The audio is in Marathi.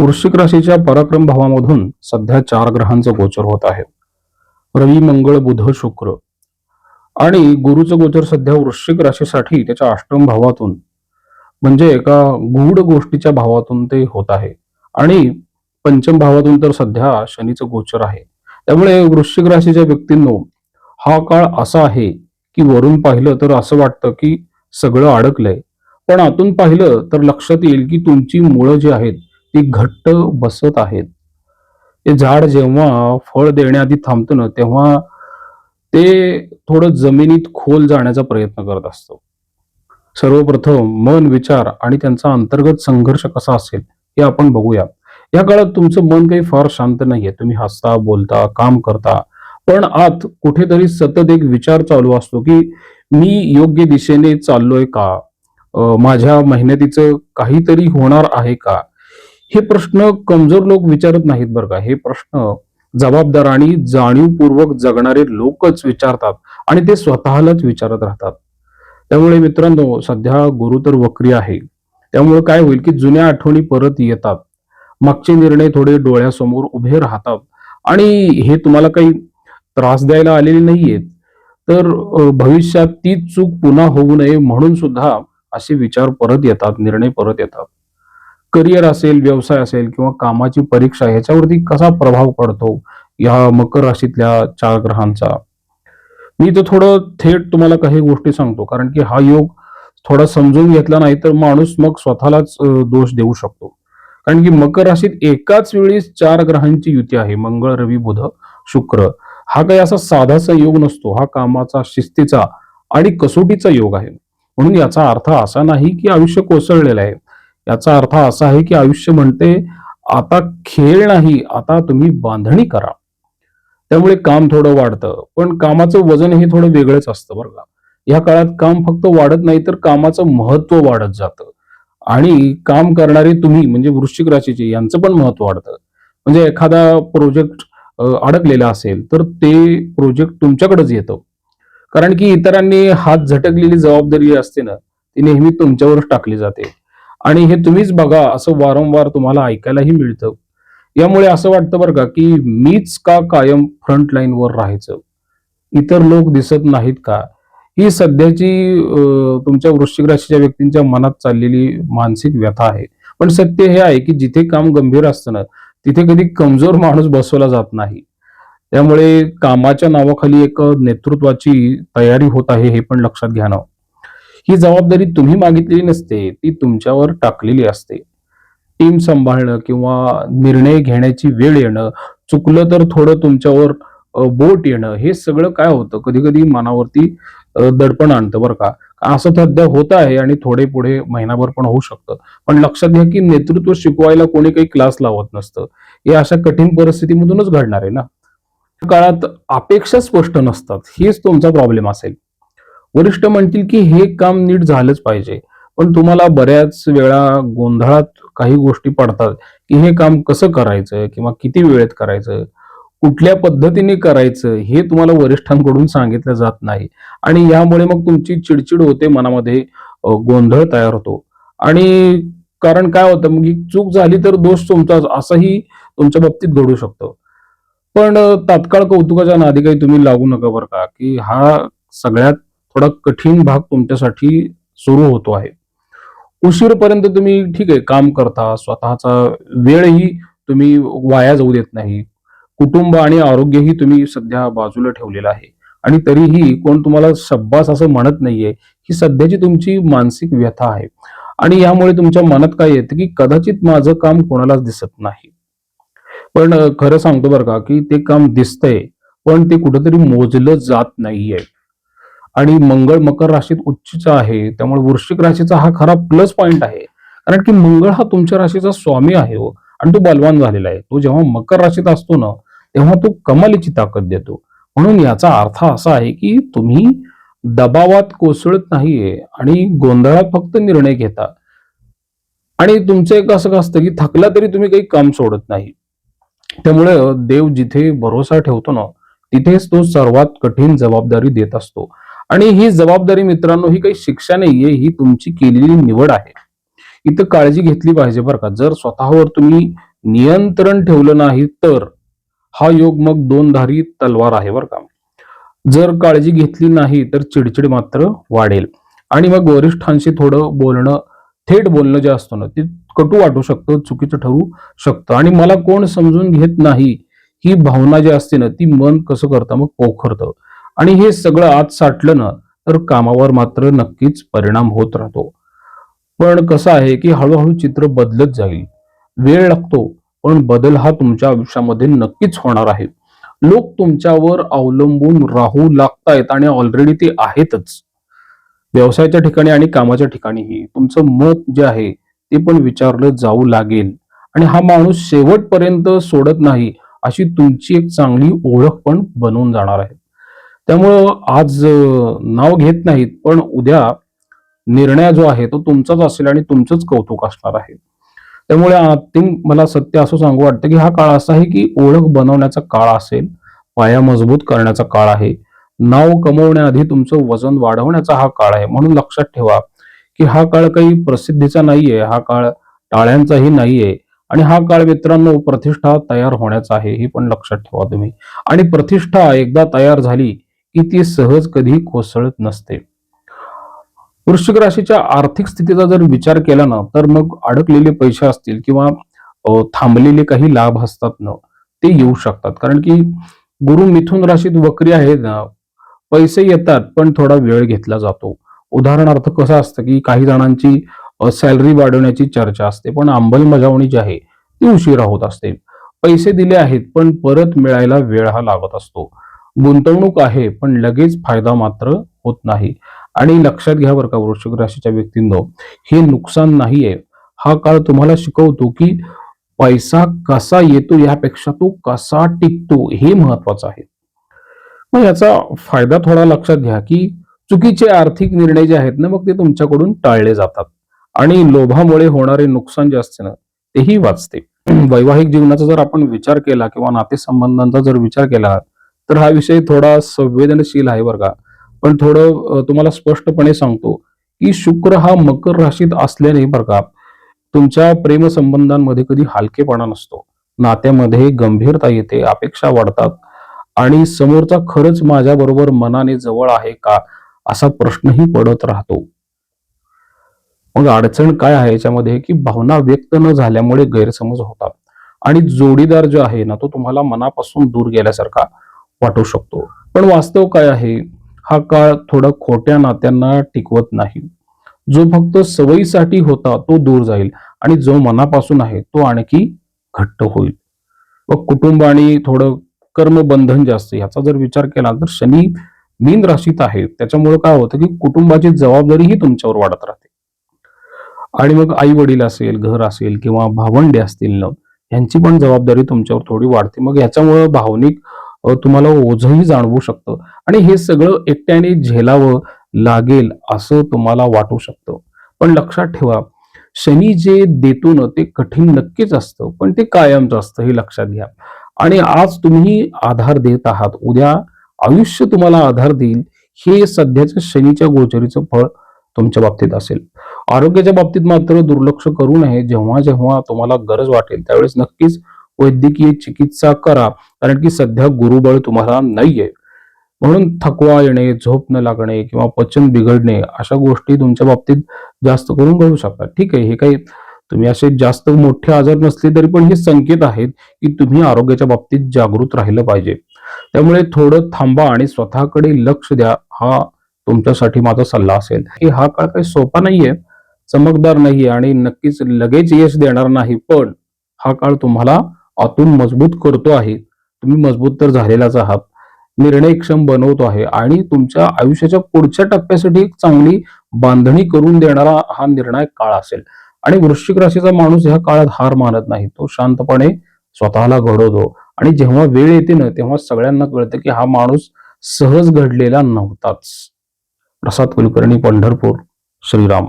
वृश्चिक राशीच्या पराक्रम भावामधून सध्या चार ग्रहांचं गोचर होत आहे. रवी मंगळ बुध शुक्र. आणि गुरुचं गोचर सध्या वृश्चिक राशीसाठी त्याच्या अष्टम भावातून म्हणजे एका गूढ गोष्टीच्या भावातून ते होत आहे. आणि पंचम भावातून तर सध्या शनीचं गोचर आहे. त्यामुळे वृश्चिक राशीच्या व्यक्तींनो हा काळ असा आहे की वरून पाहिलं तर असं वाटतं की सगळं अडकलंय. पण आतून पाहिलं तर लक्षात येईल की तुमची मुळं जी आहेत ती घट्ट बसत आहेत. ते झाड जेव्हा फळ देण्याआधी थांबतं ना तेव्हा ते थोडं जमिनीत खोल जाण्याचा प्रयत्न करत असतो. सर्वप्रथम मन विचार आणि त्यांचा अंतर्गत संघर्ष कसा असेल हे आपण बघूया. या काळात तुमचं मन काही फार शांत नाहीये. तुम्ही हसता बोलता काम करता. पण आत कुठेतरी सतत एक विचार चालू असतो की मी योग्य दिशेने चाललोय का? माझ्या मेहनतीचं काहीतरी होणार आहे का? हे प्रश्न कमजोर लोक विचारत नाहीत बरं का. हे प्रश्न जबाबदार आणि जाणीवपूर्वक जगणारे लोकच विचारतात आणि ते स्वतःलाच विचारत राहतात. त्यामुळे मित्रांनो सध्या गुरु तर वक्री आहे. त्यामुळे काय होईल की जुन्या आठवणी परत येतात. मागचे निर्णय थोडे डोळ्यासमोर उभे राहतात. आणि हे तुम्हाला काही त्रास द्यायला आलेले नाहीयेत तर भविष्यात तीच चूक पुन्हा होऊ नये म्हणून सुद्धा असे विचार परत येतात निर्णय परत येतात. करिअर असेल व्यवसाय असेल किंवा कामाची परीक्षा ह्याच्यावरती कसा प्रभाव पडतो? या मकर राशीतल्या चार ग्रहांचा. मी तर थोडं थेट तुम्हाला काही गोष्टी सांगतो कारण की हा योग थोडा समजून घेतला नाही तर माणूस मग स्वतःलाच दोष देऊ शकतो. कारण की मकर राशीत एकाच वेळी चार ग्रहांची युती आहे मंगळ रवी बुध शुक्र. हा काही असा साधासा योग नसतो हा कामाचा शिस्तीचा आणि कसोटीचा योग आहे. म्हणून याचा अर्थ असा नाही की आयुष्य कोसळलेलं आहे. याचा अर्थ असा आहे की आयुष्य म्हणते आता खेळ नाही आता तुम्ही बांधणी करा. त्यामुळे काम थोडं वाढतं पण कामाचं वजन हे थोडं वेगळंच असतं बरं का. या काळात काम फक्त वाढत नाही तर कामाचं महत्त्व वाढत जातं. आणि काम करणारे तुम्ही म्हणजे वृश्चिक राशीचे यांचं पण महत्त्व वाढतं. म्हणजे एखादा प्रोजेक्ट अडकलेला असेल तर ते प्रोजेक्ट तुमच्याकडेच येतं. कारण की इतरांनी हात झटकलेली जबाबदारी असते ना ती नेहमी तुमच्यावरच टाकली जाते. आणि हे तुम्हीच बघा असं वारंवार तुम्हाला ऐकायलाही मिळतं. यामुळे असं वाटतं बरं का की मीच का कायम फ्रंट लाईनवर राहायचं? इतर लोक दिसत नाहीत का? ही सध्याची तुमच्या वृश्चिक राशीच्या व्यक्तींच्या मनात चाललेली मानसिक व्यथा आहे. पण सत्य हे आहे की जिथे काम गंभीर असतं ना तिथे कधी कमजोर माणूस बसवला जात नाही. त्यामुळे कामाच्या नावाखाली एक नेतृत्वाची तयारी होत आहे हे पण लक्षात घ्या ना हो. ही जबाबदारी तुम्ही मागितलेली नसते ती तुमच्यावर टाकलेली असते. टीम सांभाळणं किंवा निर्णय घेण्याची वेळ येणं चुकलं तर थोडं तुमच्यावर बोट येणं हे सगळं काय होतं? कधी कधी मनावरती दडपण आणतं बरं का. असं सध्या होत आहे आणि थोडे पुढे महिनाभर पण होऊ शकतं. पण लक्षात घ्या की नेतृत्व शिकवायला कोणी काही क्लास लावत नसतं. हे अशा कठीण परिस्थितीमधूनच घडणार आहे ना. काळात अपेक्षा स्पष्ट नसतात. हेच तुमचा प्रॉब्लेम असेल. वरिष्ठ म्हणतील की हे काम नीट झालंच पाहिजे. पण तुम्हाला बऱ्याच वेळा गोंधळात काही गोष्टी पडतात की हे काम कसं करायचं किंवा किती वेळेत करायचं कुठल्या पद्धतीने करायचं हे तुम्हाला वरिष्ठांकडून सांगितलं जात नाही. आणि यामुळे मग तुमची चिडचिड होते मनामध्ये गोंधळ तयार होतो. आणि कारण काय होतं मग चूक झाली तर दोष तुमचा असंही तुमच्या बाबतीत घडू शकतो. पण तात्काळ कौतुकाच्या नादी काही तुम्ही लागू नका बरं का की हा सगळ्यात थोडा कठीण भाग तुमच्यासाठी सुरू होतो आहे. उशीरपर्यंत तुम्ही ठीक आहे काम करता स्वतःचा वेळही तुम्ही वाया जाऊ देत नाही. कुटुंब आणि आरोग्यही तुम्ही सध्या बाजूला ठेवलेलं आहे. आणि तरीही कोण तुम्हाला शब्बास असं म्हणत नाहीये ही सध्याची तुमची मानसिक व्यथा आहे. आणि यामुळे तुमच्या मनात काय येतं की कदाचित माझं काम कोणालाच दिसत नाही. पण खरं सांगतो बरं का की ते काम दिसतंय पण ते कुठंतरी मोजलं जात नाहीये. आणि मंगळ मकर राशीत उच्चचा आहे त्यामुळे वृश्चिक राशीचा हा खरा प्लस पॉइंट आहे. कारण की मंगळ हा तुमच्या राशीचा स्वामी आहे हो आणि तो बलवान झालेला आहे. तो जेव्हा मकर राशीत असतो ना तेव्हा तो कमालीची ताकद देतो. म्हणून याचा अर्थ असा आहे की तुम्ही दबावात कोसळत नाहीये आणि गोंधळात फक्त निर्णय घेता. आणि तुमचं एक असं का असतं की थकला तरी तुम्ही काही काम सोडत नाही. त्यामुळे देव जिथे भरोसा ठेवतो ना तिथेच तो सर्वात कठीण जबाबदारी देत असतो. आणि ही जबाबदारी मित्रांनो ही काही शिक्षा नाहीये ही तुमची केलेली निवड आहे. इथं काळजी घेतली पाहिजे बरं का. जर स्वतःवर तुम्ही नियंत्रण ठेवलं नाही तर हा योग मग दोनधारी तलवार आहे बरं का. जर काळजी घेतली नाही तर चिडचिड मात्र वाढेल. आणि मग वरिष्ठांशी थोडं बोलणं थेट बोलणं जे असतं ना ते कटू वाटू शकतं चुकीचं ठरू शकतं. आणि मला कोण समजून घेत नाही ही भावना जी असते ना ती मन कसं करतं? मग पोखरतं. आणि हे सगळं आत साठलं ना तर कामावर मात्र नक्कीच परिणाम होत राहतो. पण कसं आहे की हळूहळू चित्र बदलत जाईल. वेळ लागतो पण बदल हा तुमच्या आयुष्यामध्ये नक्कीच होणार आहे. लोक तुमच्यावर अवलंबून राहू लागतायत आणि ऑलरेडी ते आहेतच. व्यवसायाच्या ठिकाणी आणि कामाच्या ठिकाणीही तुमचं मत जे आहे ते पण विचारलं जाऊ लागेल. आणि हा माणूस शेवटपर्यंत सोडत नाही अशी तुमची एक चांगली ओळख पण बनवून जाणार आहे. त्यामुळं आज नाव घेत नाहीत पण उद्या निर्णय जो आहे तो तुमचाच असेल आणि तुमचंच कौतुक असणार आहे. त्यामुळे अंतिम मला सत्य असं सांगू वाटतं की हा काळ असा आहे की ओळख बनवण्याचा काळ असेल पाया मजबूत करण्याचा काळ आहे नाव कमवण्याआधी तुमचं वजन वाढवण्याचा हा काळ आहे. म्हणून लक्षात ठेवा की हा काळ काही प्रसिद्धीचा नाहीये हा काळ टाळ्यांचाही नाहीये आणि हा काळ मित्रांनो प्रतिष्ठा तयार होण्याचा आहे हे पण लक्षात ठेवा तुम्ही. आणि प्रतिष्ठा एकदा तयार झाली की ती सहज कधी कोसळत नसते. वृश्चिक राशीच्या आर्थिक स्थितीचा जर विचार केला ना तर मग अडकलेले पैसे असतील किंवा थांबलेले काही लाभ असतात ना ते येऊ शकतात. कारण की गुरु मिथुन राशीत वक्री आहेत ना पैसे येतात पण थोडा वेळ घेतला जातो. उदाहरणार्थ कसं असतं की काही जणांची सॅलरी वाढवण्याची चर्चा असते पण अंमलबजावणी जी आहे ती उशिरा होत असते. पैसे दिले आहेत पण परत मिळायला वेळ हा लागत असतो. गुंतवणूक आहे पण लगेच फायदा मात्र होत नाही. आणि लक्षात घ्या बरं का वृश्चिक राशीच्या व्यक्तींनो हे नुकसान नाहीये. हा काळ तुम्हाला शिकवतो की पैसा कसा येतो यापेक्षा तो कसा टिकतो हे महत्वाचं आहे. मग याचा फायदा थोडा लक्षात घ्या की चुकीचे आर्थिक निर्णय जे आहेत ना मग ते तुमच्याकडून टाळले जातात. आणि लोभामुळे होणारे नुकसान जे असते ना तेही वाचते. वैवाहिक जीवनाचा जर आपण विचार केला किंवा नातेसंबंधांचा जर विचार केला तर हा विषय थोडा संवेदनशील आहे बरं का. पण थोडं तुम्हाला स्पष्टपणे सांगतो की शुक्र हा मकर राशीत असल्याने बरं का तुमच्या प्रेमसंबंधांमध्ये कधी हलकेपणा नसतो. नात्यामध्ये गंभीरता येते अपेक्षा वाढतात आणि समोरचा खरंच माझ्या बरोबर मनाने जवळ आहे का असा प्रश्नही पडत राहतो. मग अडचण काय आहे याच्यामध्ये की भावना व्यक्त न झाल्यामुळे गैरसमज होतात आणि जोडीदार जो आहे ना तो तुम्हाला मनापासून दूर गेल्यासारखा वाटू शकतो. पण वास्तव काय आहे? हा काळ थोडा खोट्या नात्यांना टिकवत नाही. जो फक्त सवयीसाठी होता तो दूर जाईल आणि जो मनापासून आहे तो आणखी घट्ट होईल. व कुटुंब आणि थोडं कर्मबंधन जास्त याचा जर विचार केला तर शनी मीन राशीत आहे. त्याच्यामुळे काय होतं की कुटुंबाची जबाबदारीही तुमच्यावर वाढत राहते. आणि मग आई वडील असेल घर असेल किंवा भावंडे असतील ना यांची पण जबाबदारी तुमच्यावर थोडी वाढते. मग याच्यामुळे भावनिक तुम्हाला ओझही जाणवू शकतं. आणि हे सगळं एकट्याने झेलावं लागेल असं तुम्हाला वाटू शकतं. पण लक्षात ठेवा शनी जे देतो ना ते कठीण नक्कीच असतं पण ते कायमचं असतं हे लक्षात घ्या. आणि आज तुम्ही आधार देत आहात उद्या आयुष्य तुम्हाला आधार देईल हे सध्याच्या शनीच्या गोचरीचं फळ तुमच्या बाबतीत असेल. आरोग्याच्या बाबतीत मात्र दुर्लक्ष करू नये जेव्हा जेव्हा तुम्हाला गरज वाटेल त्यावेळेस नक्कीच वैद्यकीय चिकित्सा करा कारण की सध्या गुरुबळ तुम्हाला नाहीये. म्हणून थकवा येणे झोप न लागणे किंवा पचन बिघडणे अशा गोष्टी तुमच्या बाबतीत जास्त करून घडू शकतात. ठीक आहे हे काही तुम्ही असे जास्त मोठे आजार नसले तरी पण हे संकेत आहेत की तुम्ही आरोग्याच्या बाबतीत जागृत राहिलं पाहिजे. त्यामुळे थोडं थांबा आणि स्वतःकडे लक्ष द्या हा तुमच्यासाठी माझा सल्ला असेल. की हा काळ काही सोपा नाहीये चमकदार नाहीये आणि नक्कीच लगेच यश देणार नाही पण हा काळ तुम्हाला आतून मजबूत करतो आहे. तुम्ही मजबूत तर झालेलाच आहात. निर्णयक्षम बनवतो आहे आणि तुमच्या आयुष्याच्या पुढच्या टप्प्यासाठी एक चांगली बांधणी करून देणारा हा निर्णायक काळ असेल. आणि वृश्चिक राशीचा माणूस ह्या काळात हार मानत नाही. तो शांतपणे स्वतःला घडवतो. आणि जेव्हा वेळ येते ना तेव्हा सगळ्यांना कळतं की हा माणूस सहज घडलेला नव्हताच. प्रसाद कुलकर्णी पंढरपूर श्रीराम.